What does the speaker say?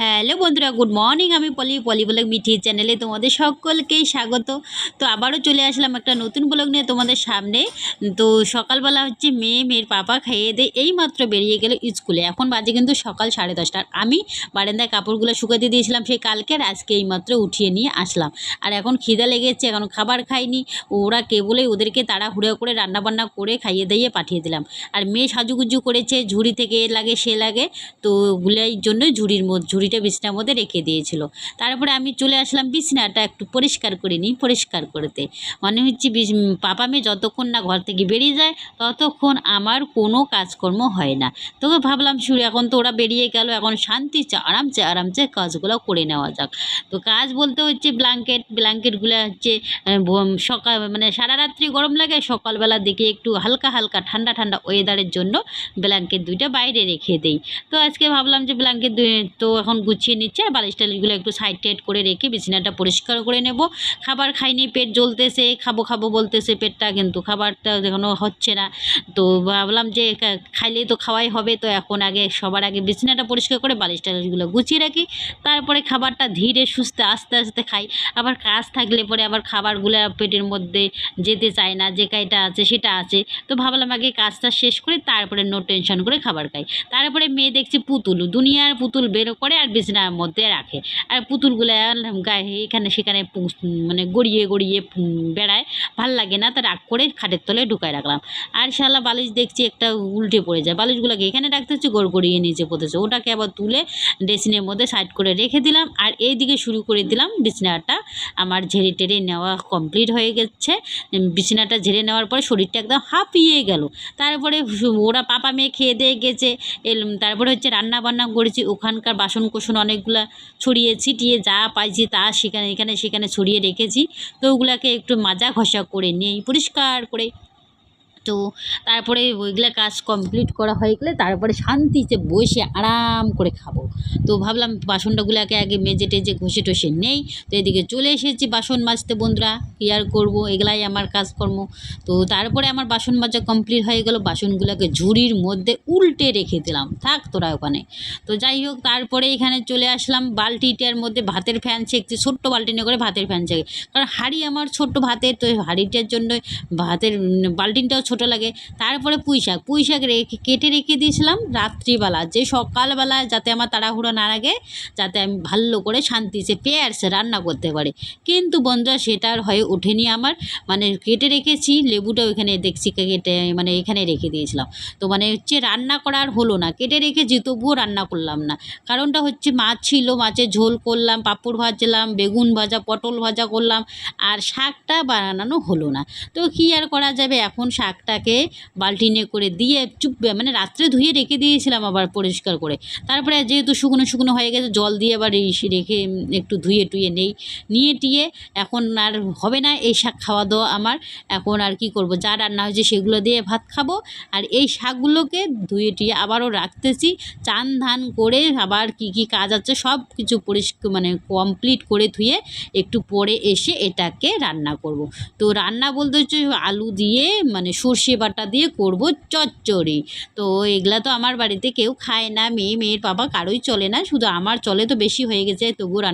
É, hello বন্ধুরা good morning আমি পলি পলি blog Mithi চ্যানেলে তোমাদের সকলকেই স্বাগত। তো আবারও চলে আসলাম একটা নতুন ব্লগ নিয়ে তোমাদের সামনে। তো সকালবেলা হচ্ছে মেয়ে, মেয়ের পাপা খাইয়ে দিয়ে এই মাত্র বেরিয়ে গেল স্কুলে। এখন বাজে কিন্তু সকাল সাড়ে দশটা আমি বারান্দায় কাপড়গুলো শুকাতে দিয়েছিলাম, সেই কালকে আজকে এই মাত্র উঠিয়ে নিয়ে আসলাম। আর এখন খিদা লেগেছে, এখন খাবার খাইনি। ওরা কেবলই ওদেরকে তাড়াহুড়ো করে রান্নাবান্না করে খাইয়ে দিয়ে পাঠিয়ে দিলাম। আর মেয়ে সাজুগুজু করেছে, ঝুড়ি থেকে এ লাগে, সে লাগে। তো ওগুলোর জন্য ঝুড়ির মধ্যে, ঝুড়িটা বিছনার মধ্যে রেখে দিয়েছিল। তারপরে আমি চলে আসলাম, বিছনাটা একটু পরিষ্কার করে নিই, পরিষ্কার করতে। মনে হচ্ছে পাপা মেয়ে যতক্ষণ না ঘর থেকে বেরিয়ে যায়, ততক্ষণ আমার কোনো কাজকর্ম হয় না। তো ভাবলাম শুরু এখন তো ওরা বেরিয়ে গেল, এখন শান্তি আরামসে আরামসে কাজগুলো করে নেওয়া যাক। তো কাজ বলতে হচ্ছে ব্ল্যাঙ্কেট ব্ল্যাঙ্কেটগুলো হচ্ছে সকাল মানে সারা রাত্রি গরম লাগে, সকালবেলা দেখে একটু হালকা হালকা ঠান্ডা ঠান্ডা ওয়েদারের জন্য ব্ল্যাঙ্কেট দুইটা বাইরে রেখে দেই। তো আজকে ভাবলাম যে ব্ল্যাঙ্কেট তো এখন গুছিয়ে নিচ্ছে আর বালিশ টালিশগুলো একটু সাইড টাইড করে রেখে বিছানাটা পরিষ্কার করে নেব। খাবার খাইনি, পেট জ্বলতেছে, খাব খাব বলতেছে পেটটা, কিন্তু খাবারটা এখনও হচ্ছে না। তো ভাবলাম যে খাইলেই তো খাওয়াই হবে, তো এখন আগে, সবার আগে বিছানাটা পরিষ্কার করে বালিশ টালিশগুলো গুছিয়ে রাখি। তারপরে খাবারটা ধীরে সুস্থে, আস্তে আস্তে খাই। আবার কাজ থাকলে পরে আবার খাবারগুলো পেটের মধ্যে যেতে চায় না, যে কাইটা আছে, সেটা আছে। তো ভাবলাম আগে কাজটা শেষ করে তারপরে নো টেনশন করে খাবার খাই। তারপরে মেয়ে দেখছি পুতুল, দুনিয়ার পুতুল বের করে আর বিছানার মধ্যে রাখে। আর পুতুলগুলো গায়ে এখানে সেখানে মানে গড়িয়ে গড়িয়ে বেড়ায়। ভালো লাগে না, তা রাগ করে খাটের তলে ঢুকায় রাখলাম। আর শালা বালিশ দেখছি একটা উল্টে পড়ে যায়। বালিশগুলোকে এখানে রাখতে হচ্ছে গড় গড়িয়ে নিচে পড়তেছে ওটাকে আবার তুলে ড্রেসিনের মধ্যে সাইড করে রেখে দিলাম। আর এই দিকে শুরু করে দিলাম বিছানাটা। আমার ঝেড়ে টেরে নেওয়া কমপ্লিট হয়ে গেছে। বিছানাটা ঝেড়ে নেওয়ার পরে শরীরটা একদম হাঁপিয়ে গেল। তারপরে ওরা পাপা মেয়ে খেয়ে দিয়ে গেছে। তারপরে হচ্ছে রান্না বান্না করেছি। ওখানকার বাসন কোসন অনেকগুলা ছড়িয়ে ছিটিয়ে যা পাইছি তা সেখানে, এখানে, সেখানে ছড়িয়ে রেখেছি। তো ওগুলাকে একটু মাজা ঘষা করে নিই, পরিষ্কার করে তো তারপরে ওইগুলা কাজ কমপ্লিট করা হয়ে গেলে তারপরে শান্তিতে বসে আরাম করে খাব। তো ভাবলাম বাসনটাগুলোকে আগে মেজে টেজে ঘষে টষে নেই। তো এদিকে চলে এসেছি বাসন মাজতে বন্ধুরা কী আর করব? এগুলাই আমার কাজকর্ম। তো তারপরে আমার বাসন মাজা কমপ্লিট হয়ে গেল বাসনগুলোকে ঝুড়ির মধ্যে উল্টে রেখে দিলাম। থাক তোরা ওখানে। তো যাই হোক তারপরে এখানে চলে আসলাম বালতিটার মধ্যে ভাতের ফ্যান ছেঁকছি ছোট্ট বালতি নিয়ে করে ভাতের ফ্যান ছেঁকে। কারণ হাঁড়ি আমার ছোট্ট ভাতের তো হাঁড়িটার জন্য ভাতের উম, বালতিনটাও ছোট লাগে, তারপরে পুঁই শাক। পুঁই শাক রেখে কেটে রেখে দিয়েছিলাম রাত্রিবেলা। যে সকালবেলা যাতে আমার তাড়াহুড়ো না লাগে, যাতে আমি ভালো করে শান্তিতে পেয়ারসে রান্না করতে পারি। কিন্তু বন্ধুরা, সেটা আর হয়ে ওঠেনি আমার। মানে কেটে রেখেছি, লেবুটা ওইখানে দেখছি কেটে মানে এখানে রেখে দিয়েছিলাম। তো মানে হচ্ছে রান্না করা আর হলো না। কেটে রেখেছি তবুও রান্না করলাম না। কারণটা হচ্ছে মাছ ছিল, মাছের ঝোল করলাম, পাঁপড় ভাজলাম, বেগুন ভাজা, পটল ভাজা করলাম, আর শাকটা বানানো হলো না। তো কী আর করা যাবে? এখন শাকটাকে বালতিনে করে দিয়ে চুপ মানে রাত্রে ধুয়ে রেখে দিয়েছিলাম আবার পরিষ্কার করে। তারপরে যেহেতু শুকনো শুকনো হয়ে গেছে, জল দিয়ে আবার রেখে একটু ধুয়ে টুয়ে নেই। নিয়ে টিয়ে এখন আর হবে না, এই শাক খাওয়া দাওয়া আমার। এখন আর কি করব? যা রান্না হয়েছে সেগুলো দিয়ে ভাত খাব। আর এই শাকগুলোকে ধুয়ে টুয়ে আবারও রাখতেছি। চান ধান করে আবার কি কি কাজ আছে সব কিছু পরিষ্কার মানে কমপ্লিট করে ধুয়ে একটু পরে এসে এটাকে রান্না করব। তো রান্না বলতে হচ্ছে আলু দিয়ে মানে সর্ষে বাটা দিয়ে করব চচ্চড়ি। তো এগুলা তো আমার বাড়িতে কেউ খায় না, মেয়ে, মেয়ের বাবা কারোই চলে না, শুধু আমার চলে তো বেশি হয়ে গেছে তবু রান্না